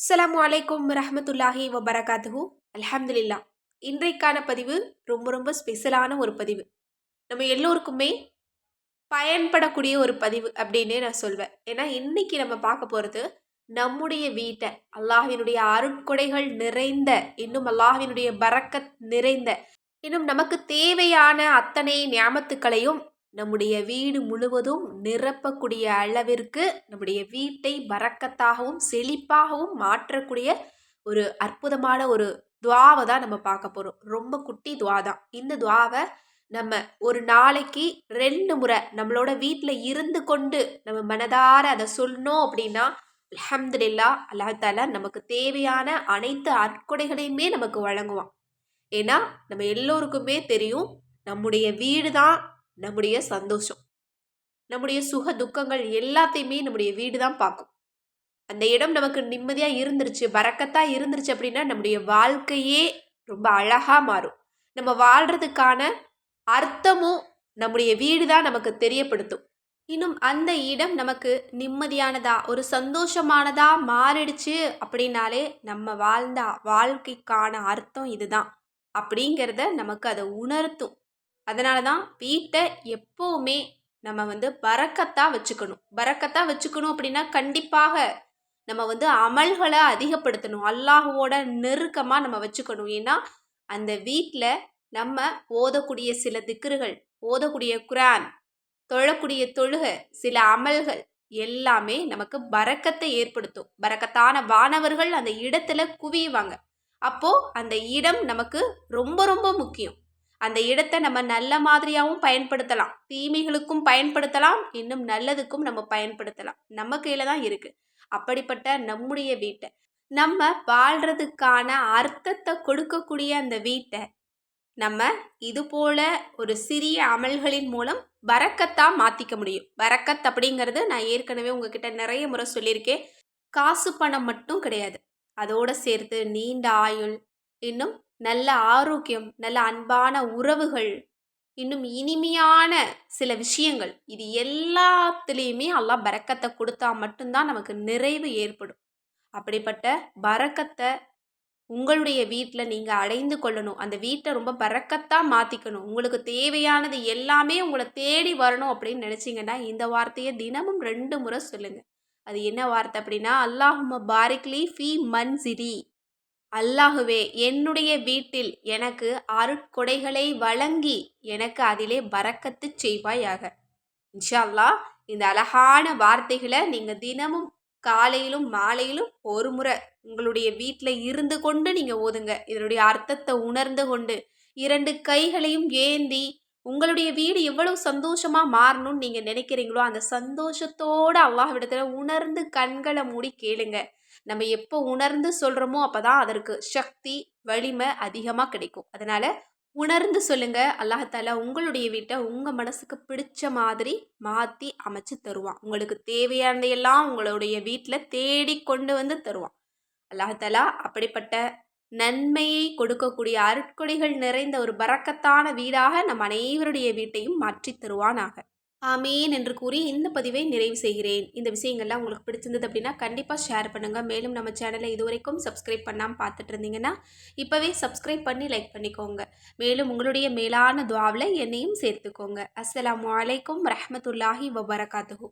அஸ்லாம் அலைக்கும் ரஹமத்துல்லாஹி வபரகாத்துஹு அலமதுல்லா இன்றைக்கான பதிவு ரொம்ப ரொம்ப ஸ்பெஷலான ஒரு பதிவு. நம்ம எல்லோருக்குமே பயன்படக்கூடிய ஒரு பதிவு அப்படின்னே நான் சொல்வேன். ஏன்னா இன்னைக்கு நம்ம பார்க்க போகிறது நம்முடைய வீட்டை அல்லாஹினுடைய அருட்கொடைகள் நிறைந்த இன்னும் அல்லாஹினுடைய பறக்கத் நிறைந்த இன்னும் நமக்கு தேவையான அத்தனை ஞாபத்துக்களையும் நம்முடைய வீடு முழுவதும் நிரப்பக்கூடிய அளவிற்கு நம்முடைய வீட்டை பறக்கத்தாகவும் செழிப்பாகவும் மாற்றக்கூடிய ஒரு அற்புதமான ஒரு துவாவை தான் நம்ம பார்க்க போகிறோம் ரொம்ப குட்டி துவா தான். இந்த துவாவை நம்ம ஒரு நாளைக்கு ரெண்டு முறை நம்மளோட வீட்டில் இருந்து கொண்டு நம்ம மனதார அதை சொல்லணும் அப்படின்னா அலமதுல்லா அல்லாஹால நமக்கு தேவையான அனைத்து அற்கொடைகளையுமே நமக்கு வழங்குவான். ஏன்னா நம்ம எல்லோருக்குமே தெரியும் நம்முடைய வீடு தான் நம்முடைய சந்தோஷம் நம்முடைய சுக துக்கங்கள் எல்லாத்தையுமே நம்முடைய வீடு தான் பார்க்கும். அந்த இடம் நமக்கு நிம்மதியாக இருந்துருச்சு பறக்கத்தாக இருந்துருச்சு அப்படின்னா நம்முடைய வாழ்க்கையே ரொம்ப அழகாக மாறும். நம்ம வாழ்கிறதுக்கான அர்த்தமும் நம்முடைய வீடு தான் நமக்கு தெரியப்படுத்தும். இன்னும் அந்த இடம் நமக்கு நிம்மதியானதா ஒரு சந்தோஷமானதா மாறிடுச்சு அப்படின்னாலே நம்ம வாழ்ந்த வாழ்க்கைக்கான அர்த்தம் இதுதான். அப்படிங்கிறத நமக்கு அதை உணர்த்தும். அதனால தான் வீட்டை எப்போவுமே நம்ம வந்து பறக்கத்தாக வச்சுக்கணும். பறக்கத்தான் வச்சுக்கணும் அப்படின்னா கண்டிப்பாக நம்ம வந்து அமல்களை அதிகப்படுத்தணும். அல்லாஹுவோட நெருக்கமாக நம்ம வச்சுக்கணும். ஏன்னா அந்த வீட்டில் நம்ம ஓதக்கூடிய சில திக்ருகள் ஓதக்கூடிய குரான் தொழக்கூடிய தொழுகை சில அமல்கள் எல்லாமே நமக்கு பறக்கத்தை ஏற்படுத்தும். பறக்கத்தான வானவர்கள் அந்த இடத்துல குவியுவாங்க அப்போ அந்த இடம் நமக்கு ரொம்ப ரொம்ப முக்கியம். அந்த இடத்தை நம்ம நல்ல மாதிரியாகவும் பயன்படுத்தலாம். தீமைகளுக்கும் பயன்படுத்தலாம். இன்னும் நல்லதுக்கும் நம்ம பயன்படுத்தலாம். நம்ம கையில் தான் இருக்குது அப்படிப்பட்ட நம்முடைய வீட்டை. நம்ம வாழ்கிறதுக்கான அர்த்தத்தை கொடுக்கக்கூடிய அந்த வீட்டை நம்ம இது போல ஒரு சிறிய அமல்களின் மூலம் வரக்கத்தாக மாற்றிக்க முடியும். வரக்கத் அப்படிங்கிறது நான் ஏற்கனவே உங்ககிட்ட நிறைய முறை சொல்லியிருக்கேன். காசு பணம் மட்டும் கிடையாது. அதோடு சேர்த்து நீண்ட ஆயுள் இன்னும் நல்ல ஆரோக்கியம் நல்ல அன்பான உறவுகள் இன்னும் இனிமையான சில விஷயங்கள். இது எல்லாத்துலேயுமே அல்லாஹ் பறக்கத்தை கொடுத்தா மட்டும்தான் நமக்கு நிறைவு ஏற்படும். அப்படிப்பட்ட பறக்கத்தை உங்களுடைய வீட்டில் நீங்கள் அடைந்து கொள்ளணும். அந்த வீட்டை ரொம்ப பறக்கத்தாக மாற்றிக்கணும் உங்களுக்கு தேவையானது எல்லாமே உங்களை தேடி வரணும் அப்படின்னு நினச்சிங்கன்னா இந்த வார்த்தையை தினமும் ரெண்டு முறை சொல்லுங்கள் அது என்ன வார்த்தை அப்படின்னா அல்லாஹும பாரிக்லி ஃபி மன்சிரி அல்லாஹுவே என்னுடைய வீட்டில் எனக்கு அருட்கொடைகளை வழங்கி எனக்கு அதிலே பறக்கத்து செய்வாயாக. இன்ஷா அல்லாஹ் இந்த அழகான வார்த்தைகளை நீங்கள் தினமும் காலையிலும் மாலையிலும் ஒரு முறை உங்களுடைய வீட்டில் இருந்து கொண்டு நீங்கள் ஓதுங்க. இதனுடைய அர்த்தத்தை உணர்ந்து கொண்டு இரண்டு கைகளையும் ஏந்தி உங்களுடைய வீடு எவ்வளவு சந்தோஷமா மாறணும்னு நீங்க நினைக்கிறீங்களோ அந்த சந்தோஷத்தோட அல்லாஹ்விடத்துல உணர்ந்து கண்களை மூடி கேளுங்க. நம்ம எப்போ உணர்ந்து சொல்கிறோமோ அப்போ தான் அதற்கு சக்தி வலிமை அதிகமாக கிடைக்கும். அதனால் உணர்ந்து சொல்லுங்க. அல்லாஹால உங்களுடைய வீட்டை உங்கள் மனசுக்கு பிடிச்ச மாதிரி மாற்றி அமைச்சு தருவான். உங்களுக்கு தேவையானதையெல்லாம் உங்களுடைய வீட்டில் தேடி கொண்டு வந்து தருவான். அல்லாஹாலா அப்படிப்பட்ட நன்மையை கொடுக்கக்கூடிய அருட்கொடைகள் நிறைந்த ஒரு பறக்கத்தான வீடாக நம் அனைவருடைய வீட்டையும் மாற்றித் தருவானாக. ஆமேன் என்று கூறி இந்த பதிவை நிறைவு செய்கிறேன். இந்த விஷயங்கள்லாம் உங்களுக்கு பிடிச்சிருந்தது அப்படின்னா கண்டிப்பாக ஷேர் பண்ணுங்கள் மேலும் நம்ம சேனலை இதுவரைக்கும் சப்ஸ்கிரைப் பண்ணாமல் பார்த்துட்டு இருந்தீங்கன்னா இப்போவே சப்ஸ்கிரைப் பண்ணி லைக் பண்ணிக்கோங்க. மேலும் உங்களுடைய மேலான துவாவில் என்னையும் சேர்த்துக்கோங்க. அஸ்லாம் வலைக்கம் ரஹமத்துல்லாஹி வபரகாத்துஹூ.